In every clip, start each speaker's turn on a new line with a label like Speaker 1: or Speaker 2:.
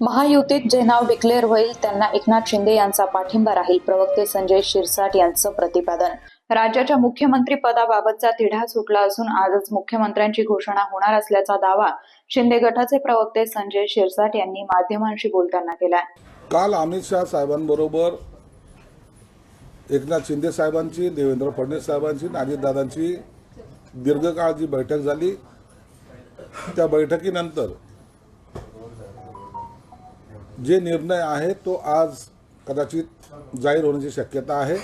Speaker 1: महायुतीत जे नाव डिक्लेअर होईल त्यांना एकनाथ शिंदे यांचा पाठिंबा राहील. प्रवक्ते संजय शिरसाट यांचं प्रतिपादन. राज्याच्या मुख्यमंत्री पदाबाबतचा तिढा सुटला असून आजच मुख्यमंत्र्यांची घोषणा होणार असल्याचा दावा शिंदे गटाचे प्रवक्ते संजय शिरसाट यांनी माध्यमांशी बोलताना केला
Speaker 2: काल अमित शहा साहेबांबरोबर एकनाथ शिंदे साहेबांची देवेंद्र फडणवीस साहेबांची आणि अजितदादांची दीर्घकाळ जी बैठक झाली. त्या बैठकीनंतर जे निर्णय आहे तो आज कदाचित जाहीर होण्याची शक्यता आहे.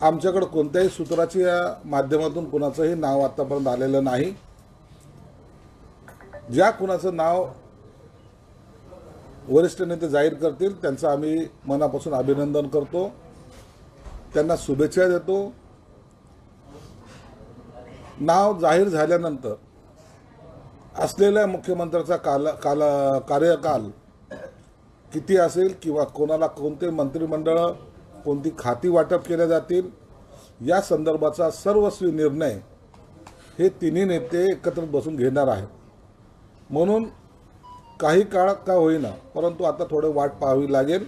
Speaker 2: आमच्याकडे कोणत्याही सूत्राची या माध्यमातून कुणाचंही नाव आतापर्यंत आलेलं नाही. ज्या कुणाचं नाव वरिष्ठ नेते जाहीर करतील त्यांचं आम्ही मनापासून अभिनंदन करतो. त्यांना शुभेच्छा देतो. नाव जाहीर झाल्यानंतर असलेल्या मुख्यमंत्र्याचा काल काल कार्यकाल किती असेल किंवा कोणाला कोणते मंत्रिमंडळ कोणती खाती वाटप केल्या जातील या संदर्भाचा सर्वस्वी निर्णय हे तिन्ही नेते एकत्र बसून घेणार आहेत. म्हणून काही काळ का होईना परंतु आता थोडे वाट पाहावी लागेल.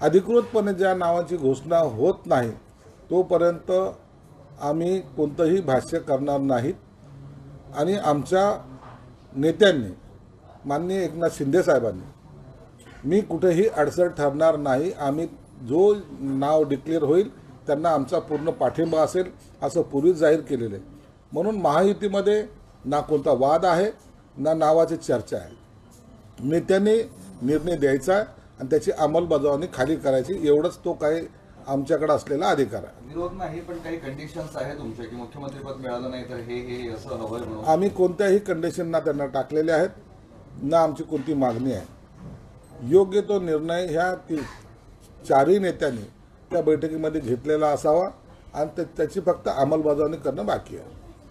Speaker 2: अधिकृतपणे ज्या नावाची घोषणा होत नाही तोपर्यंत आम्ही कोणतंही भाष्य करणार नाहीत. आणि आमच्या नेत्यांनी माननीय एकनाथ शिंदे साहेबांनी मी कुठेही अडचण ठरणार नाही. आम्ही जो नाव डिक्लेअर होईल त्यांना आमचा पूर्ण पाठिंबा असेल असं पूर्वीच जाहीर केलेलं आहे. म्हणून महायुतीमध्ये ना कोणता वाद आहे ना नावाची चर्चा आहे. नेत्यांनी निर्णय द्यायचा आणि त्याची अंमलबजावणी खाली करायची. एवढंच तो काही आमच्याकडे असलेला अधिकार आहे.
Speaker 3: विरोध नाही पण काही कंडिशन्स आहे तुमच्या की मुख्यमंत्रीपद मिळालं नाही तर हे हे असं हवंय म्हणून?
Speaker 2: आम्ही कोणत्याही कंडिशनना त्यांना टाकलेले आहेत ना आमची कोणती मागणी आहे. योग्य तो निर्णय ह्या ती चारही नेत्यांनी त्या बैठकीमध्ये घेतलेला असावा आणि त्या- त्याची फक्त अंमलबजावणी करणं बाकी आहे.